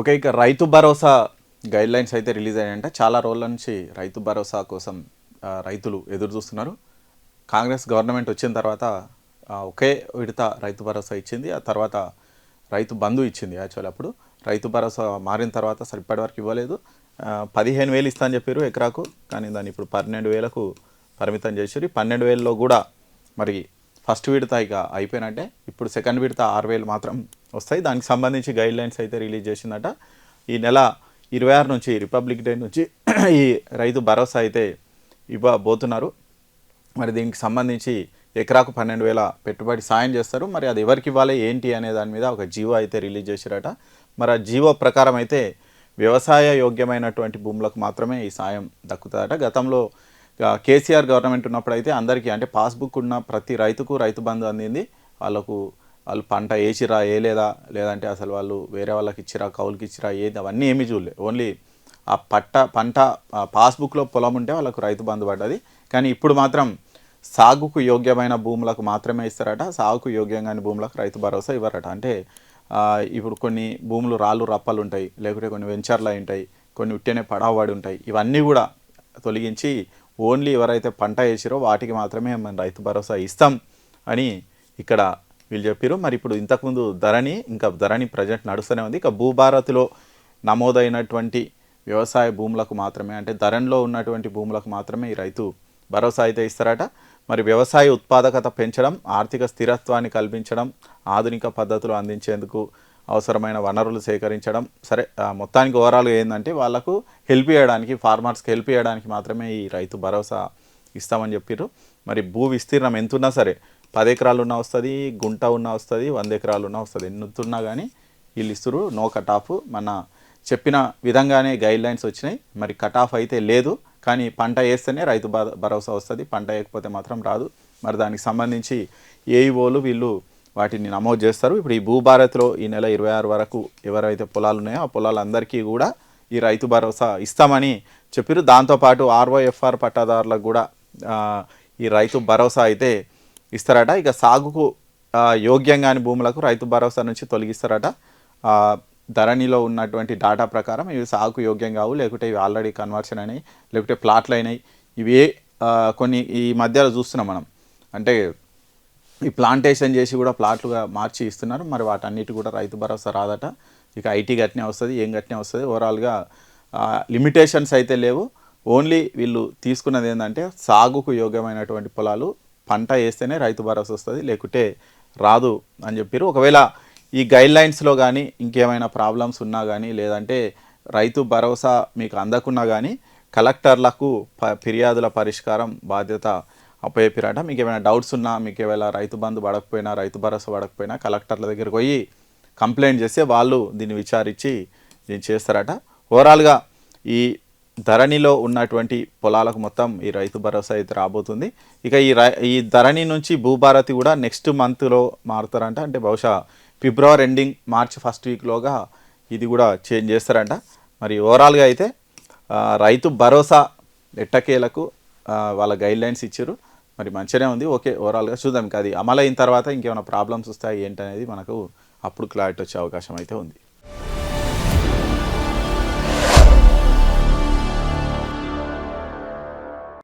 Okay ఇక Rythu Bharosa guidelines అయితే release అయ్యాయంటే. చాలా రోజుల నుంచి రైతు భరోసా కోసం రైతులు ఎదురు చూస్తున్నారు. కాంగ్రెస్ గవర్నమెంట్ వచ్చిన తర్వాత ఒకే విడత రైతు భరోసా ఇచ్చింది. ఆ తర్వాత రైతు బంధు ఇచ్చింది యాక్చువల్ అప్పుడు. రైతు భరోసా మారిన తర్వాత అసలు ఇప్పటివరకు ఇవ్వలేదు. పదిహేను వేలు ఇస్తా అని చెప్పారు ఎకరాకు. కానీ దాన్ని ఇప్పుడు పన్నెండు వేలకు పరిమితం చేసారు ఈ పన్నెండు వేలలో కూడా మరి ఫస్ట్ విడత ఇక అయిపోయినట్టే. ఇప్పుడు సెకండ్ విడత ఆరు వేలు మాత్రం వస్తాయి. దానికి సంబంధించి గైడ్ లైన్స్ అయితే రిలీజ్ చేసిందట. ఈ నెల ఇరవై ఆరు నుంచి రిపబ్లిక్ డే నుంచి ఈ రైతు భరోసా అయితే ఇవ్వబోతున్నారు. మరి దీనికి సంబంధించి ఎకరాకు పన్నెండు వేల పెట్టుబడి సాయం చేస్తారు. మరి అది ఎవరికి ఇవ్వాలి ఏంటి అనే దాని మీద ఒక జీవో అయితే రిలీజ్ చేశారట మరి ఆ జీవో ప్రకారం అయితే వ్యవసాయ యోగ్యమైనటువంటి భూములకు మాత్రమే ఈ సాయం దక్కుతుందట. గతంలో కేసీఆర్ గవర్నమెంట్ ఉన్నప్పుడు అయితే అందరికీ అంటే పాస్బుక్ ఉన్న ప్రతి రైతుకు రైతు బంధు అందింది. వాళ్ళకు వాళ్ళు పంట వేసిరా వేయలేదా? లేదంటే అసలు వాళ్ళు వేరే వాళ్ళకి ఇచ్చిరా కౌలుకి ఇచ్చిరా ఏది? అవన్నీ ఏమీ చూడలే. ఓన్లీ ఆ పట్ట పంట పాస్బుక్లో పొలం ఉంటే వాళ్ళకు రైతు బంధు పడ్డది. కానీ ఇప్పుడు మాత్రం సాగుకు యోగ్యమైన భూములకు మాత్రమే ఇస్తారట. సాగుకు యోగ్యంగాని భూములకు రైతు భరోసా ఇవ్వరట. అంటే ఇప్పుడు కొన్ని భూములు రాళ్ళు రప్పలు ఉంటాయి. లేకుంటే కొన్ని వెంచర్లు అయి ఉంటాయి. కొన్ని ఉట్టేనే పడవబడి ఉంటాయి. ఇవన్నీ కూడా తొలగించి ఓన్లీ ఎవరైతే పంట వేసిరో వాటికి మాత్రమే మనం రైతు భరోసా ఇస్తాం అని ఇక్కడ వీళ్ళు చెప్పారు మరి ఇప్పుడు ఇంతకుముందు ధరణి ఇంకా ధరణి ప్రజెంట్ నడుస్తూనే ఉంది. ఇక భూభారత్లో నమోదైనటువంటి వ్యవసాయ భూములకు మాత్రమే అంటే ధరణిలో ఉన్నటువంటి భూములకు మాత్రమే ఈ రైతు భరోసా అయితే ఇస్తారట. మరి వ్యవసాయ ఉత్పాదకత పెంచడం ఆర్థిక స్థిరత్వాన్ని కల్పించడం ఆధునిక పద్ధతులు అందించేందుకు అవసరమైన వనరులు సేకరించడం సరే మొత్తానికి ఓవరాల్గా ఏంటంటే వాళ్ళకు హెల్ప్ చేయడానికి ఫార్మర్స్కి హెల్ప్ చేయడానికి మాత్రమే ఈ రైతు భరోసా ఇస్తామని చెప్పారు మరి భూ విస్తీర్ణం ఎంతున్నా సరే పది ఎకరాలు ఉన్నా వస్తుంది గుంట ఉన్నా వస్తుంది వంద ఎకరాలు ఉన్నా వస్తుంది. ఎన్ని ఉన్నా కానీ వీళ్ళు ఇస్తురు నో కట్ ఆఫ్ మన చెప్పిన విధంగానే గైడ్ లైన్స్ వచ్చినాయి. మరి కట్ ఆఫ్ అయితే లేదు కానీ పంట వేస్తేనే రైతు భ- భరోసా వస్తుంది. పంట వేయకపోతే మాత్రం రాదు. మరి దానికి సంబంధించి ఏఈఓలు వీళ్ళు వాటిని నమోదు చేస్తారు. ఇప్పుడు ఈ భూభారత్లో ఈ నెల ఇరవై ఆరు వరకు ఎవరైతే పొలాలు ఉన్నాయో ఆ పొలాలందరికీ కూడా ఈ రైతు భరోసా ఇస్తామని చెప్పారు దాంతోపాటు ఆర్ఓఎఫ్ఆర్ పట్టాదారులకు కూడా ఈ రైతు భరోసా అయితే ఇస్తారట. ఇక సాగుకు యోగ్యంగా యోగ్యంగాని భూములకు రైతు భరోసా నుంచి తొలగిస్తారట. ధరణిలో ఉన్నటువంటి డాటా ప్రకారం ఇవి సాగుకు యోగ్యం కావు లేకుంటే ఇవి ఆల్రెడీ కన్వర్షన్ అయినాయి లేకుంటే ప్లాట్లు అయినాయి. ఇవి కొన్ని ఈ మధ్యలో చూస్తున్నాం మనం. అంటే ఈ ప్లాంటేషన్ చేసి కూడా ప్లాట్లుగా మార్చి ఇస్తున్నారు. మరి వాటన్నిటి కూడా రైతు భరోసా రాదట. ఇక ఐటీ గట్నే వస్తుంది ఏం గట్నే వస్తుంది. ఓవరాల్గా లిమిటేషన్స్ అయితే లేవు. ఓన్లీ వీళ్ళు తీసుకున్నది ఏంటంటే సాగుకు యోగ్యమైనటువంటి పొలాలు పంట వేస్తేనే రైతు భరోసా వస్తుంది లేకుంటే రాదు అని చెప్పారు ఒకవేళ ఈ గైడ్ లైన్స్లో కానీ ఇంకేమైనా ప్రాబ్లమ్స్ ఉన్నా కానీ లేదంటే రైతు భరోసా మీకు అందకున్నా కానీ కలెక్టర్లకు ప ఫిర్యాదుల పరిష్కారం బాధ్యత అప్పచెప్పిరట. మీకు ఏమైనా డౌట్స్ ఉన్నా మీకు ఏమైనా రైతు బంధు పడకపోయినా రైతు భరోసా పడకపోయినా కలెక్టర్ల దగ్గరికి పోయి కంప్లైంట్ చేస్తే వాళ్ళు దీన్ని విచారించి దీన్ని చేస్తారట ఓవరాల్గా ఈ ధరణిలో ఉన్నటువంటి పొలాలకు మొత్తం ఈ రైతు భరోసా అయితే రాబోతుంది. ఇక ఈ రై ఈ ధరణి నుంచి భూభారతి కూడా నెక్స్ట్ మంత్లో మారుతారంట. అంటే బహుశా ఫిబ్రవరి ఎండింగ్ మార్చ్ ఫస్ట్ వీక్లోగా ఇది కూడా చేంజ్ చేస్తారంట. మరి ఓవరాల్గా అయితే రైతు భరోసా ఎట్టకేలకు వాళ్ళ గైడ్ లైన్స్ ఇచ్చారు. మరి మంచిగానే ఉంది. ఓకే ఓవరాల్గా చూద్దాం. ఇంకా అది అమలైన తర్వాత ఇంకేమైనా ప్రాబ్లమ్స్ వస్తాయి ఏంటనేది మనకు అప్పుడు క్లారిటీ వచ్చే అవకాశం అయితే ఉంది.